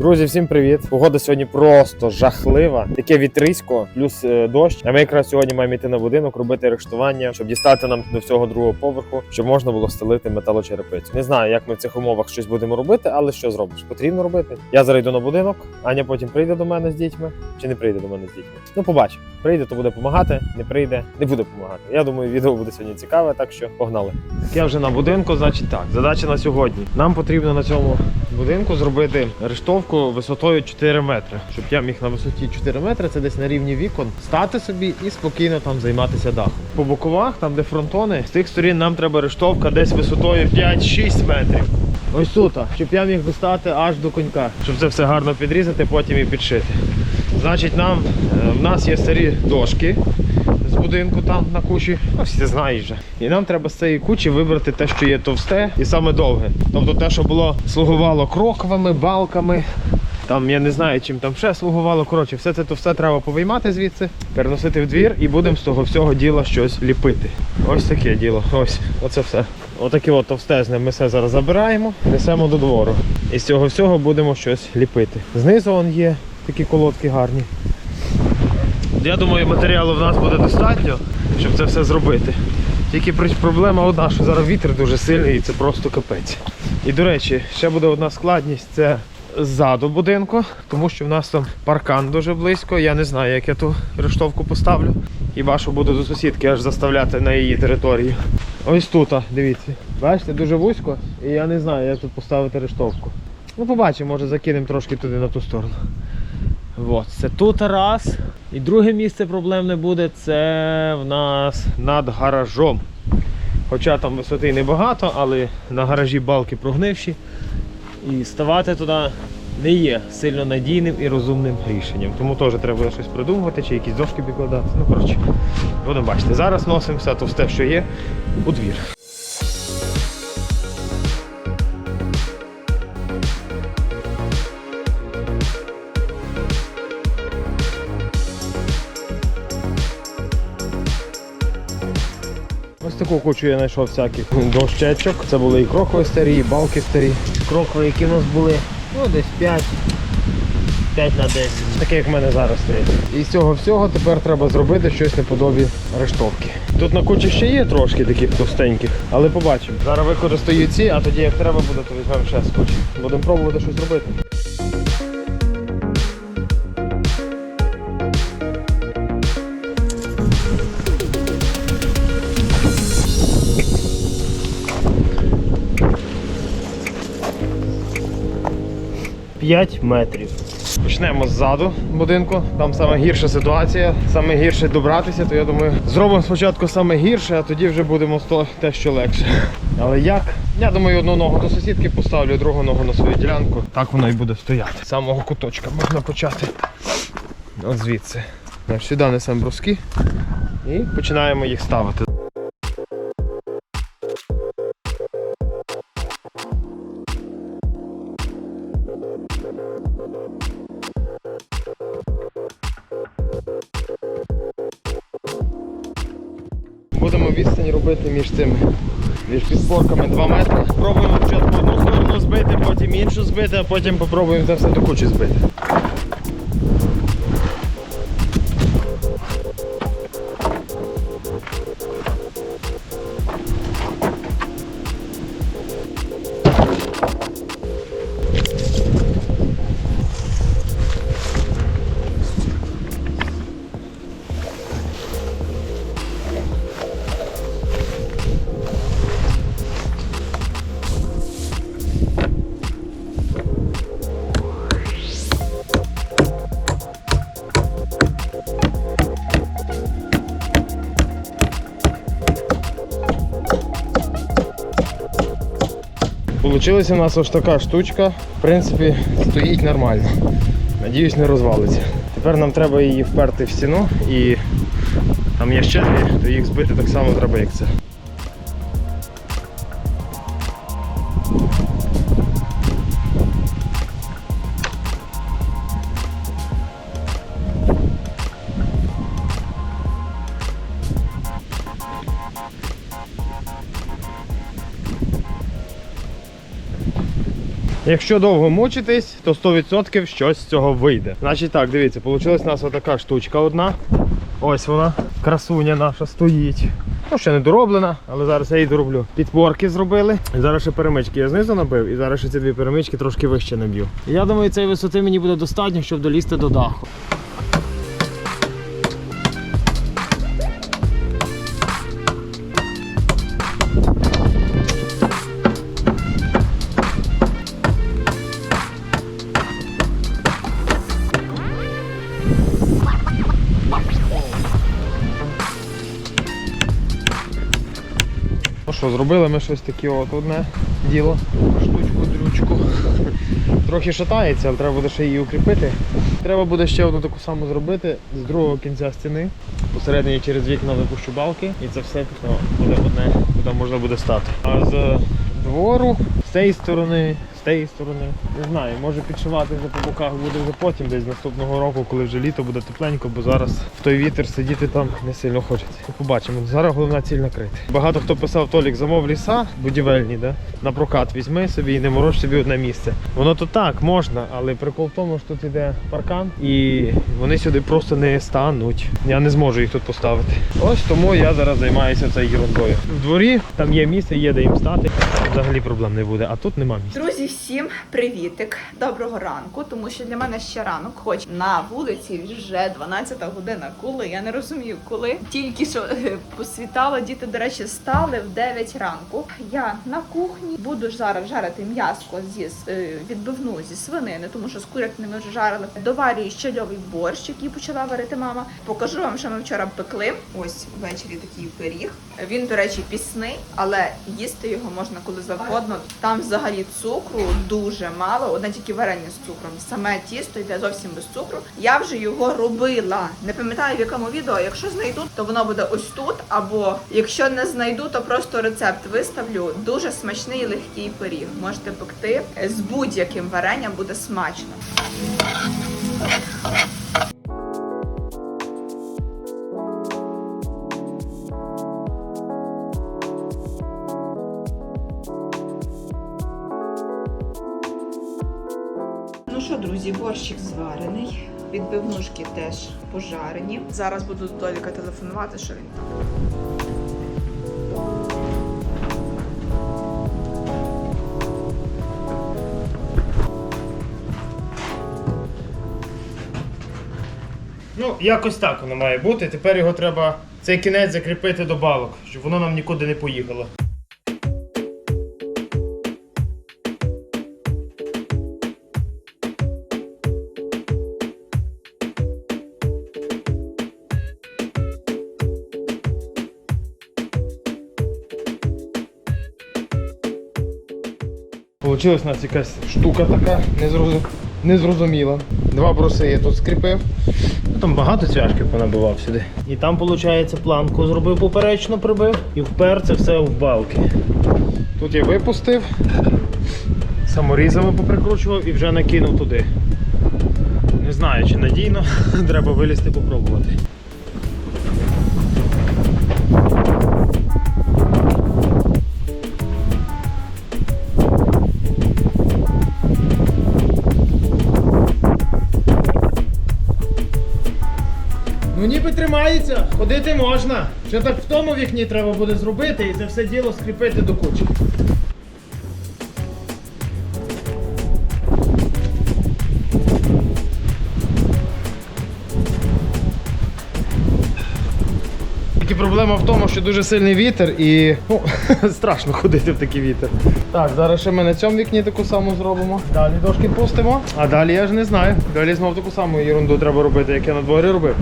Друзі, всім привіт! Погода сьогодні просто жахлива. Таке вітрисько, плюс е, дощ. А ми якраз сьогодні маємо йти на будинок, робити рештування, щоб дістати нам до всього другого поверху, щоб можна було стелити металочерепицю. Не знаю, як ми в цих умовах щось будемо робити, але що зробиш? Потрібно робити. Я зараз на будинок, Аня потім прийде до мене з дітьми. Чи не прийде до мене з дітьми? Ну, побачимо. Прийде, то буде допомагати. Не прийде, не буде допомагати. Я думаю, відео буде сьогодні цікаве, так що погнали. Я вже на будинку, значить так. Задача на сьогодні. Нам потрібно на цьому будинку зробити рештовку висотою 4 метри. Щоб я міг на висоті 4 метри, це десь на рівні вікон, стати собі і спокійно там займатися дахом. По боковах, там де фронтони, з тих сторін нам треба рештовка десь висотою 5-6 метрів. Ось тут, щоб я міг достати аж до конька, щоб це все гарно підрізати, потім і підшити. Значить, нам е, в нас є старі дошки з будинку там на кучі. Ну, всі знають вже. І нам треба з цієї кучі вибрати те, що є товсте і саме довге. Тобто те, що було слугувало кроквами, балками. Там я не знаю, чим там ще слугувало. Коротше, все це то все треба повиймати звідси, переносити в двір і будемо з того всього діла щось ліпити. Ось таке діло. Ось, оце все. Отаке от товстезне ми все зараз забираємо, несемо до двору. І з цього всього будемо щось ліпити. Знизу он є такі колодки гарні. Я думаю, матеріалу в нас буде достатньо, щоб це все зробити. Тільки проблема одна, що зараз вітер дуже сильний і це просто капець. І до речі, ще буде одна складність це ззаду будинку, тому що в нас там паркан дуже близько. Я не знаю, як я ту рештовку поставлю. Хіба що буду до сусідки аж заставляти на її території. Ось тут, дивіться. Бачите, дуже вузько, і я не знаю, як тут поставити рештовку. Ну, побачимо, може закинемо трошки туди на ту сторону. От, це тут раз. І друге місце проблемне буде це в нас над гаражом. Хоча там висоти небагато, але на гаражі балки прогнивші. І ставати туди не є сильно надійним і розумним рішенням. Тому теж треба щось придумувати, чи якісь дошки підкладати. Ну, коротше, будемо бачити. Зараз носимо все що є, у двір. Ось кучу я знайшов всяких дощечок. Це були і крокви старі, і балки старі. Крокви, які в нас були, ну десь 5. 5 на 10. Таке, як в мене зараз стоїть. І з цього всього тепер треба зробити щось наподобі рештовки. Тут на кучі ще є трошки таких товстеньких, але побачимо. Зараз використаю ці, а тоді як треба буде, то візьмемо ще кучі. Будемо пробувати щось робити. П'ять метрів. Почнемо ззаду будинку. Там саме гірша ситуація, саме гірше добратися, то я думаю, зробимо спочатку саме гірше, а тоді вже будемо сто те, що легше. Але як? Я думаю, одну ногу до сусідки поставлю, другу ногу на свою ділянку. Так воно і буде стояти. З самого куточка можна почати. От звідси. Сюди несемо бруски і починаємо їх ставити. Між цими між підпорками 2 метри. Спробуємо спочатку одну сторону збити, потім іншу збити, а потім попробуємо це все до кучі збити. Получилася у нас ось така штучка. В принципі, стоїть нормально. Надіюсь, не розвалиться. Тепер нам треба її вперти в стіну і там є ще то їх збити так само треба, як це. Якщо довго мучитись, то 100% щось з цього вийде. Значить так, дивіться, вийшла у нас отака штучка одна. Ось вона, красуня наша стоїть. Ну, ще не дороблена, але зараз я її дороблю. Підпорки зробили. І зараз ще перемички я знизу набив, і зараз ще ці дві перемички трошки вище наб'ю. Я думаю, цієї висоти мені буде достатньо, щоб долізти до даху. Що, зробили ми щось таке от одне діло, штучку, дрючку. Трохи шатається, але треба буде ще її укріпити. Треба буде ще одну таку саму зробити з другого кінця стіни. Посередині через вікна випущу балки і це все буде одне, куди можна буде стати. А з двору, з цієї сторони, з тієї сторони, не знаю, може підшивати вже по боках буде вже потім, десь наступного року, коли вже літо буде тепленько, бо зараз в той вітер сидіти там не сильно хочеться. Побачимо. Зараз головна ціль накрити. Багато хто писав Толік, замов ліса будівельні, да? на прокат візьми собі і не мороч собі одне місце. Воно то так можна, але прикол в тому, що тут іде паркан і вони сюди просто не стануть. Я не зможу їх тут поставити. Ось тому я зараз займаюся цією ерундою. В дворі там є місце, є де їм стати. Взагалі проблем не буде, а тут нема місця. Друзі, всім привітик! Доброго ранку, тому що для мене ще ранок, хоч на вулиці вже 12 година. Коли я не розумію, коли тільки що е, посвітало, діти, до речі, стали в 9 ранку. Я на кухні буду зараз жарити м'яско зі е, відбивну зі свинини, тому що з курятинами вже жарили. Доварюю ще льовий борщ, який почала варити мама. Покажу вам, що ми вчора пекли. Ось ввечері такий пиріг. Він, до речі, пісний, але їсти його можна коли завгодно. Там взагалі цукру дуже мало, одне тільки варення з цукром. Саме тісто йде зовсім без цукру. Я вже його робила. Не пам'ятаю в якому відео. Якщо знайду, то воно буде ось тут. Або якщо не знайду, то просто рецепт виставлю. Дуже смачний легкий пиріг. Можете пекти з будь-яким варенням буде смачно. Ну що, друзі, борщик зварений. Відбивнушки теж пожарені. Зараз буду до Толіка телефонувати, що він там. Ну, якось так воно має бути. Тепер його треба цей кінець закріпити до балок, щоб воно нам нікуди не поїхало. Получилась у нас якась штука така незрозуміла. Два бруси я тут скріпив. Ну, Там багато цвяшків понабивав сюди. І там, виходить, планку зробив поперечно, прибив і впер це все в балки. Тут я випустив, саморізами поприкручував і вже накинув туди. Не знаю, чи надійно, треба вилізти попробувати. Ходити можна. Ще так в тому вікні треба буде зробити і це все діло скріпити до кучі. Тільки проблема в тому, що дуже сильний вітер і ну, страшно ходити в такий вітер. Так, зараз ще ми на цьому вікні таку саму зробимо. Далі дошки пустимо. А далі я ж не знаю. Далі знов таку саму ерунду треба робити, як я на дворі робив.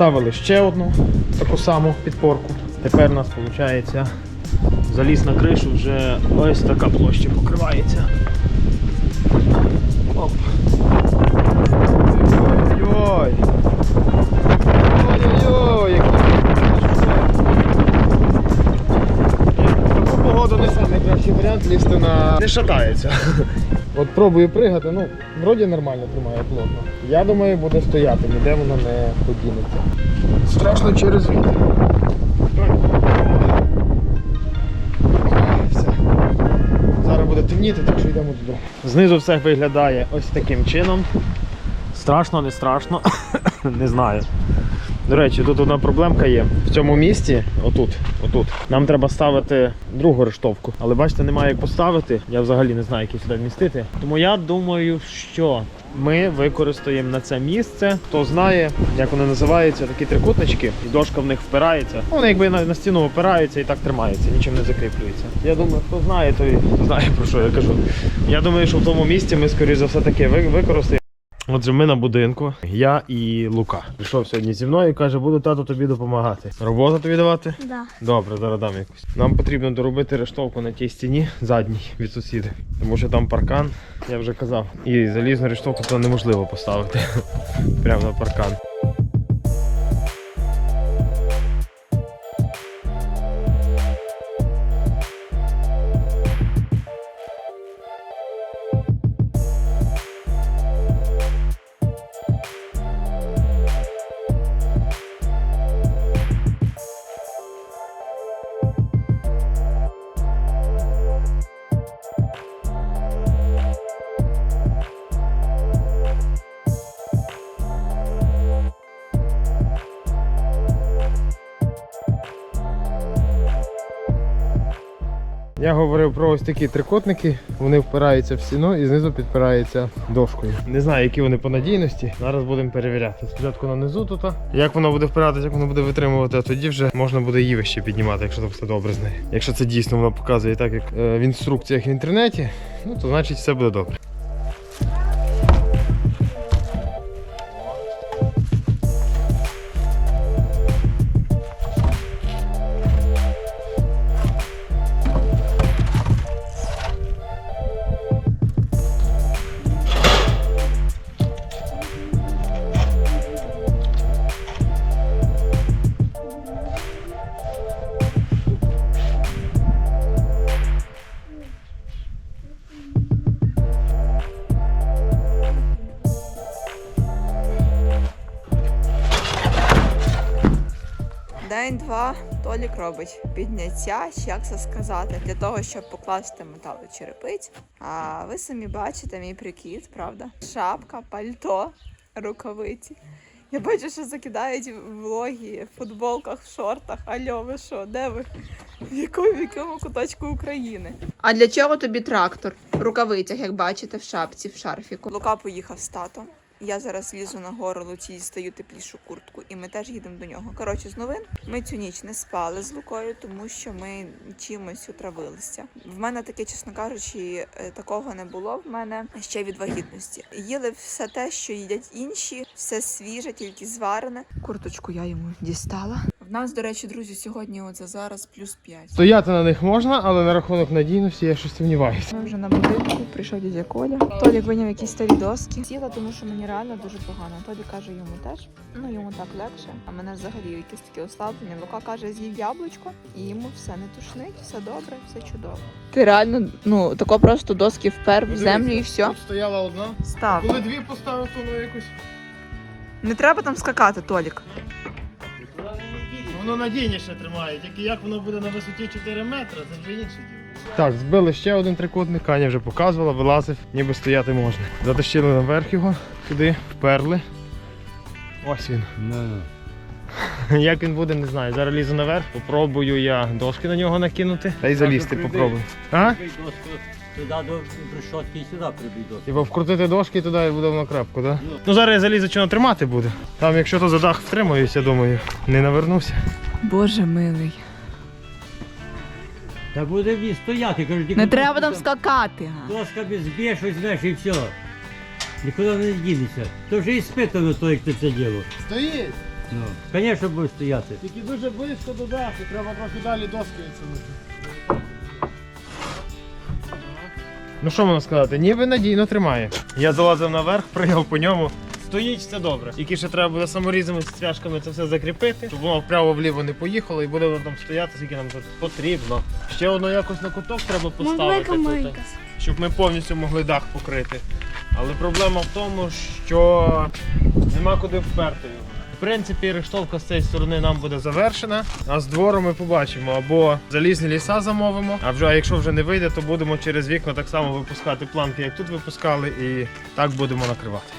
Поставили ще одну таку саму підпорку. Тепер у нас виходить заліз на кришу вже ось така площа покривається. Оп. Ой-ой-ой. Найкращий варіант лізти на. Не шатається. От пробую пригати, ну, вроді нормально тримає плотно. Я думаю, буде стояти, ніде воно не подінеться. Страшно через вітер. Все. Зараз буде темніти, так що йдемо додому. Знизу все виглядає ось таким чином. Страшно, не страшно. не знаю. До речі, тут одна проблемка є. В цьому місці, отут, отут, нам треба ставити другу рештовку. Але бачите, немає як поставити. Я взагалі не знаю, як її сюди вмістити. Тому я думаю, що ми використаємо на це місце. Хто знає, як вони називаються, такі трикутнички, і дошка в них впирається. Вони якби на, стіну опираються і так тримаються, нічим не закріплюється. Я думаю, хто знає, той знає про що я кажу. Я думаю, що в тому місці ми, скоріш за все, таки ви- використаємо. Отже, ми на будинку, я і Лука. Прийшов сьогодні зі мною і каже, буду тату тобі допомагати. Роботу тобі давати? Да. Добре, зараз дам якусь. Нам потрібно доробити рештовку на тій стіні задній від сусіди. Тому що там паркан, я вже казав. І залізну рештовку туди неможливо поставити. Прямо на паркан. Я говорив про ось такі трикотники, Вони впираються в стіну і знизу підпираються дошкою. Не знаю, які вони по надійності. Зараз будемо перевіряти. Спочатку на низу тут. Як воно буде впиратися, як воно буде витримувати, а тоді вже можна буде її вище піднімати, якщо це все добре з нею. Якщо це дійсно воно показує так, як е, в інструкціях в інтернеті, ну то значить все буде добре. День-два Толік робить підняття, чи як це сказати, для того, щоб покласти металочерепиць. А ви самі бачите мій прикид, правда? Шапка, пальто, рукавиці. Я бачу, що закидають влоги в футболках, в шортах. Альо, ви що, де ви? В якому, в якому куточку України? А для чого тобі трактор? В рукавицях, як бачите, в шапці, в шарфіку. Лука поїхав з татом. Я зараз лізу на гору Луці, дістаю теплішу куртку, і ми теж їдемо до нього. Коротше, з новин ми цю ніч не спали з Лукою, тому що ми чимось утравилися. В мене таке, чесно кажучи, е, такого не було. В мене ще від вагітності. Їли все те, що їдять інші, все свіже, тільки зварене. Курточку я йому дістала. В нас, до речі, друзі, сьогодні оце зараз плюс 5. Стояти на них можна, але на рахунок надійності я щось сумніваюся. Ми вже на будинку, прийшов дядя Коля. Толік виняв якісь старі доски. Сіла, тому що мені реально дуже погано. Толік каже, йому теж. Ну йому так легше. А мене взагалі якесь таке ослаблення. Лука каже, з'їв яблучко, і йому все не тушнить, все добре, все чудово. Ти реально, ну тако просто доски впер в землю і все. Тут стояла одна. Став. Коли дві поставив, то воно якось. Не треба там скакати, Толік. Воно надійніше тримає, тільки як воно буде на висоті 4 метри, це вже інше діло. Так, збили ще один трикутник, Аня вже показувала, вилазив, ніби стояти можна. Затащили наверх його, сюди, вперли. Ось він. Як він буде, не знаю. Зараз лізу наверх, попробую я дошки на нього накинути. Та й залізти попробую. А? Туди до решетки і сюди прибий доску. Типа вкрутити дошки і туди і буде воно крапку, так? Да? Ну. Ну зараз я залізу, чи тримати буде. Там, якщо то за дах втримаюсь, я думаю, не навернувся. Боже милий. Та буде він стояти, кажу, Не треба там скакати. га. Досками зб'єш, візьмеш і все. Нікуди не дінеться. То вже і спитано той, хто це діло. Стоїть! Ну, звісно, буде стояти. Тільки дуже близько до даху, треба трохи далі доски відсунути. Ну що можна сказати, ніби надійно тримає. Я залазив наверх, пригав по ньому. стоїть, це добре. Тільки ще треба буде саморізами цвяшками це все закріпити, щоб воно вправо-вліво не поїхало і буде воно там стояти, скільки нам тут потрібно. Ще воно якось на куток треба поставити, тут, щоб ми повністю могли дах покрити. Але проблема в тому, що нема куди вперти його. Принципі, рештовка з цієї сторони нам буде завершена, а з двору ми побачимо або залізні ліса замовимо, а вже якщо вже не вийде, то будемо через вікна так само випускати планки, як тут випускали, і так будемо накривати.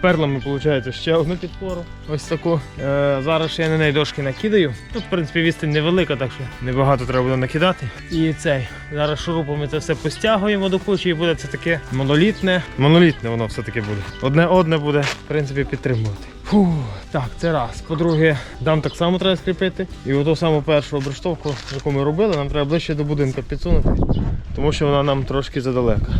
Перлами, виходить, ще одну підпору. Ось таку. Е, зараз ще я на неї дошки накидаю. Тут, в принципі, відстань невелика, так що небагато треба буде накидати. І цей. Зараз шурупами це все постягуємо до кучі і буде це таке монолітне. Монолітне воно все-таки буде. Одне одне буде, в принципі, підтримувати. Фу, так, це раз. По-друге, дам так само треба скріпити. І оту саму першу обрештовку, яку ми робили, нам треба ближче до будинку підсунути, тому що вона нам трошки задалека.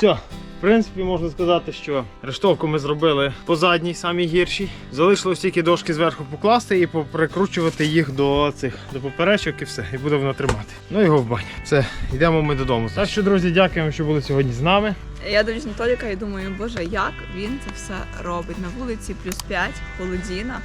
Все. В принципі, можна сказати, що рештовку ми зробили по задній, самій гіршій. Залишилось тільки дошки зверху покласти і поприкручувати їх до цих до поперечок і все. І буде воно тримати. Ну його в баню. Все, йдемо ми додому. Так що, друзі, дякуємо, що були сьогодні з нами. Я дивлюсь на Толіка і думаю, боже, як він це все робить на вулиці плюс 5, холодіна.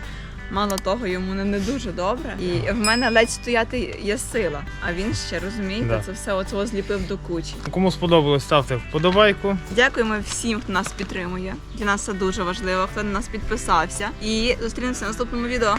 Мало того, йому не, не дуже добре. І в мене ледь стояти є сила. А він ще розумієте, Да. це все оцього зліпив до кучі. Кому сподобалось, ставте вподобайку. Дякуємо всім, хто нас підтримує. Для нас це дуже важливо, хто на нас підписався. І зустрінемося в наступному відео.